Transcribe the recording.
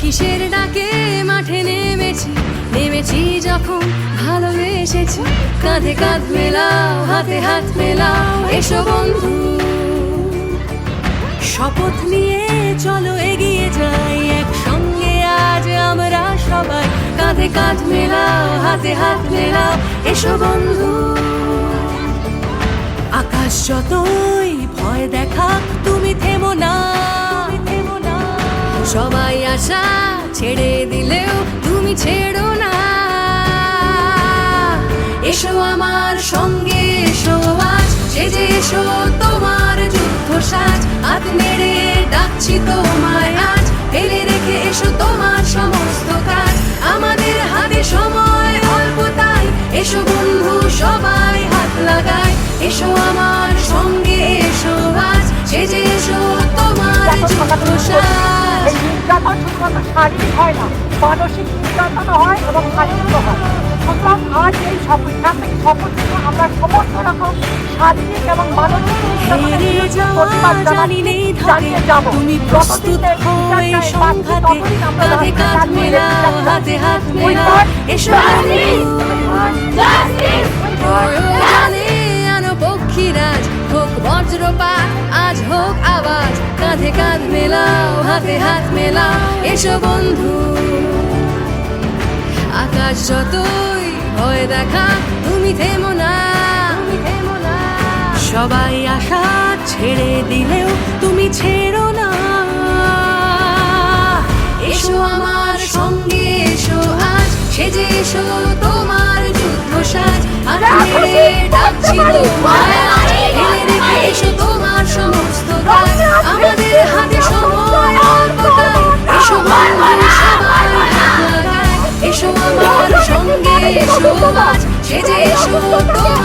কিসের ডাকে মাঠে নেমেছি নেমেছি যখন ভালোবেসেছি। কাঁধে কাঁধ মেলাও, হাতে হাত মেলাও, এসো বন্ধু। শপথ নিয়ে চলো এগিয়ে যাই, একসঙ্গে আজ আমরা সবাই। কাঁধে কাঁধ মেলাও, হাতে হাত মেলাও, এসো বন্ধু। আকাশ যতই ভয় দেখা তুমি থেমো না। সবাই আশা ছেড়ে দিলেও তুমি ছেড়ো না। এসো আমার সঙ্গে এসো আজ সেজে এসো তোমার যুদ্ধ সাজ। হাত নেড়ে ডাকছি তোমায় আজ ফেলে রেখে এসো তোমার সমস্ত কাজ। আমাদের হাতে সময় অল্প তাই। এসো বন্ধু সবাই হাত লাগায়। এসো আমার সঙ্গে এসো আজ সেজে এসো তোমার যুদ্ধ সাজ। শুধুমাত্র শারীরিক হয় না মানসিক নির্যাতন হয় এবং শারীরিক হয়। সুতরাং আজ এই এখান থেকে শপথ নিয়ে আমরা সমস্ত রকম শারীরিক এবং মানসিক থাকে হোক বজ্রপাত আজ হোক মেলাও, হাতে হাত মেলাও, এসো বন্ধু। আকাশ যতই ভয় দেখা, তুমি থেমো না। তুমি থেমো না। সবাই আশা ছেড়ে দিলেও তুমি ছেড়ো না। সেজে তোমার